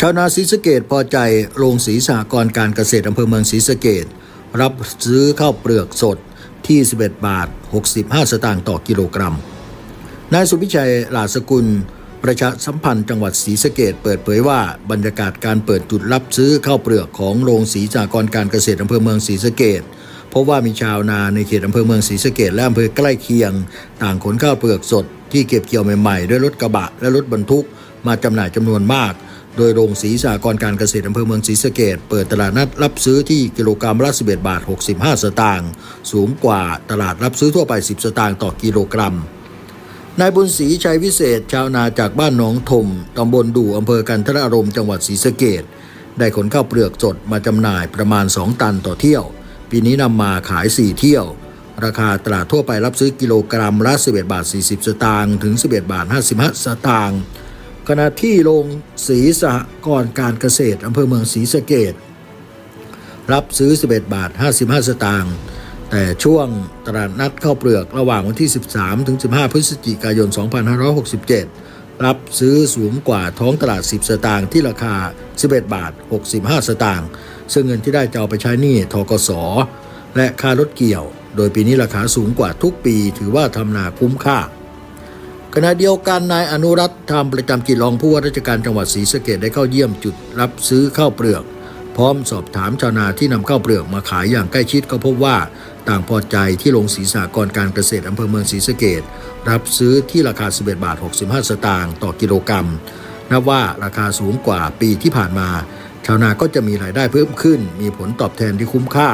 ชาวนาศรีสะเกดพอใจโรงศรีสหกรณ์การเกษตรอำเภอเมืองศรีสะเกดรับซื้อข้าวเปลือกสดที่ 11 บาท 65 สตางค์ต่อกิโลกรัม นายสุพิชัยหลาสกุล ประชาสัมพันธ์จังหวัดศรีสะเกดเปิดเผยว่าบรรยากาศการเปิดจุดรับซื้อข้าวเปลือกของโรงสีจากรณ์การเกษตรอำเภอเมืองศรีสะเกดเพราะว่ามีชาวนาในเขตอำเภอเมืองศรีสะเกดและอำเภอใกล้เคียง ต่างขนข้าวเปลือกสดที่เก็บเกี่ยวใหม่ๆ ด้วยรถกระบะและรถบรรทุกมาจำหน่ายจำนวนมาก โดยโรงสีสากรการเกษตรอำเภอเมืองศรีสะเกดเปิดตลาดนัดรับซื้อที่กิโลกรัมละ11บาท 65 สตางค์สูงกว่าตลาดรับซื้อทั่วไป 10 สตางค์ต่อกิโลกรัมนายบุญศรีชัยวิเศษ ชาวนาจากบ้านหนองถมตำบลดู่อำเภอกันทรารมจังหวัดศรีสะเกดได้ขนข้าวเปลือกสดมาจำหน่ายประมาณ 2 ตันต่อเที่ยว ปีนี้นำมาขาย 4 เที่ยว ราคาตลาดทั่วไปรับซื้อกิโลกรัมละ11บาท40 สตางค์ถึง 11บาท55 สตางค์ ขณะที่โรงสีสหกรณ์การเกษตรอำเภอเมืองศรีสะเกดรับซื้อ 11 บาท 55 สตางค์แต่ช่วงตลาดนัดข้าวเปลือกระหว่างวันที่ 13 ถึง 15 พฤศจิกายน 2567 รับซื้อสูงกว่าท้องตลาด 10 สตางค์ที่ราคา 11 บาท 65 สตางค์ซึ่งเงินที่ได้จะเอาไปใช้หนี้ทกสและค่ารถเกี่ยว โดยปีนี้ราคาสูงกว่าทุกปีถือว่าทำนาคุ้มค่า ขณะเดียวกันนายอนุรัตน์ธรรมประจำกิจรองผู้ว่าราชการจังหวัดศรีสะเกดได้เข้าเยี่ยมจุดรับซื้อข้าวเปลือก พร้อมสอบถามชาวนาที่นำข้าวเปลือกมาขายอย่างใกล้ชิดก็พบว่าต่างพอใจที่ลงสีสากรการเกษตรอำเภอเมืองศรีสะเกดรับซื้อที่ราคา 11 บาท 65 สตางค์ต่อกิโลกรัมนับว่าราคาสูงกว่าปีที่ผ่านมา ชาวนาก็จะมีรายได้เพิ่มขึ้น มีผลตอบแทนที่คุ้มค่า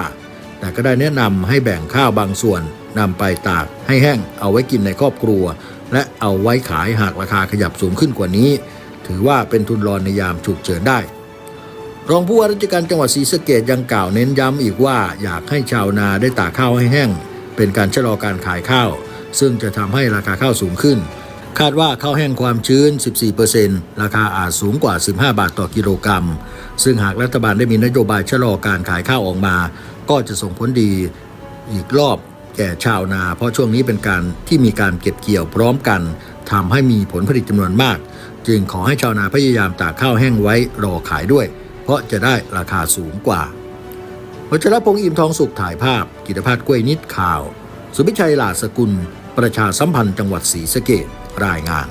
แต่ก็ได้แนะนำให้แบ่งข้าวบางส่วน นำไปตากให้แห้งเอาไว้กินในครอบครัว และเอาไว้ขายหากราคาขยับสูงขึ้นกว่านี้ ถือว่าเป็นทุนรอนในยามฉุกเฉินได้ รองผู้ว่าราชการจังหวัดศรีสะเกดยังกล่าวเน้นย้ำอีกว่าอยากให้ชาวนาได้ตากข้าวให้แห้ง เป็นการชะลอการขายข้าว ซึ่งจะทำให้ราคาข้าวสูงขึ้น คาดว่าข้าวแห้งความชื้น 14%ราคาอาจสูงกว่า 15 บาทต่อกิโลกรัม ซึ่งหากรัฐบาลได้มีนโยบายชะลอการขายข้าวออกมา ก็จะส่งผลดีอีกรอบ แก่ชาวนา เพราะช่วงนี้เป็นการที่มีการเก็บเกี่ยวพร้อมกันทำให้มีผลผลิตจำนวนมาก จึงขอให้ชาวนาพยายามตากข้าวแห้งไว้รอขายด้วย เพราะจะได้ราคาสูงกว่าวัชรพงษ์อิ่มทองสุขถ่ายภาพ กิตภัทรกล้วยนิดข่าว สุพิชัยหลาสกุล ประชาสัมพันธ์จังหวัดศรีสะเกดรายงาน